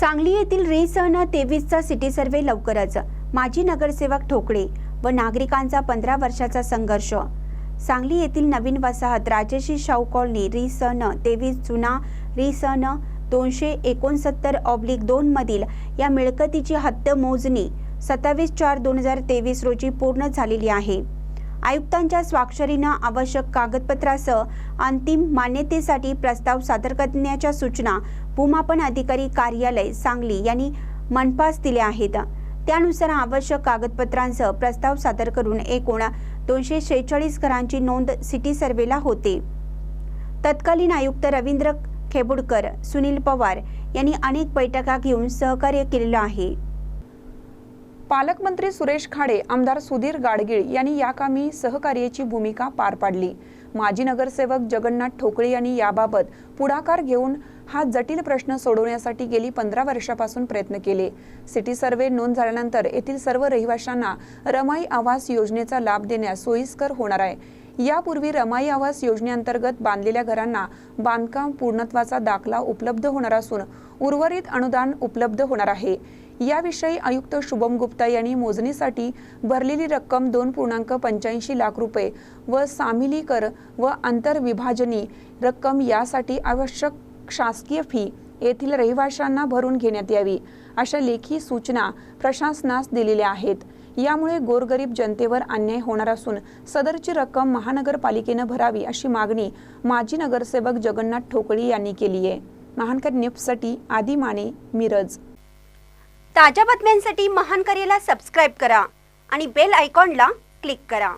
सांगली येथील रेसहना तेवीसचा city survey लवकरच. माजी नगरसेवक ठोकळे व नागरिकांचा पंधरा वर्षाचा संघर्ष. सांगली येथील नवीन वसाहत राजश्री शाहू कॉलनी रिसन तेवीस जुना रिसन दोनशे एकोणसत्तर ऑब्लिक दोन मधील या मिळकतीची हद्द मोजणी सत्तावीस चार दोन हजार तेवीस रोजी पूर्ण झालेली आहे. आयुक्तांच्या स्वाक्षरीनं आवश्यक कागदपत्रासह अंतिम मान्यतेसाठी प्रस्ताव सादर करण्याच्या सूचना भूमापन अधिकारी कार्यालय सांगली यांनी मनपास दिल्या आहेत. त्यानुसार आवश्यक कागदपत्रांसह प्रस्ताव सादर करून एकूण दोनशे शेहेचाळीस घरांची नोंद सिटी सर्वेला होते. तत्कालीन आयुक्त रवींद्र खेबुडकर सुनील पवार यांनी अनेक बैठका घेऊन सहकार्य केलेलं आहे. पालकमंत्री सुरेश खाडे आमदार सुधीर गाडगीळ यांनी या कामी सहकार्याची भूमिका पार पाडली. माजी नगरसेवक जगन्नाथ ठोकळे यांनी याबाबत पुढाकार घेऊन हा जटिल प्रश्न सोडवण्यासाठी गेली पंधरा वर्षापासून प्रयत्न केले. सिटी सर्वे नोंद झाल्यानंतर येथील सर्व रहिवाशांना रमाई आवास योजनेचा लाभ देण्यास सोयीस्कर होणार आहे. यापूर्वी रमाई आवास योजनेअंतर्गत बांधलेल्या घरांना बांधकाम पूर्णत्वाचा दाखला उपलब्ध होणार असून उर्वरित अनुदान उपलब्ध होणार आहे. याविषयी आयुक्त शुभम गुप्ता यांनी मोजणीसाठी भरलेली रक्कम दोन पूर्णांक पंच्याऐंशी लाख रुपये व सामिली कर व आंतरविभाजनी रक्कम यासाठी आवश्यक शासकीय फी येथील रहिवाशांना भरून घेण्यात यावी अशा लेखी सूचना प्रशासनास दिलेल्या आहेत. यामुळे गोरगरीब जनतेवर अन्याय होणार असून सदरची रक्कम महानगरपालिकेनं भरावी अशी मागणी माजी नगरसेवक जगन्नाथ ठोकळे यांनी केली आहे. महानकर न्यूजसाठी आदी माने मिरज. ताज्या बातम्यांसाठी महानकरेला सबस्क्राईब करा आणि बेल आयकॉनला क्लिक करा.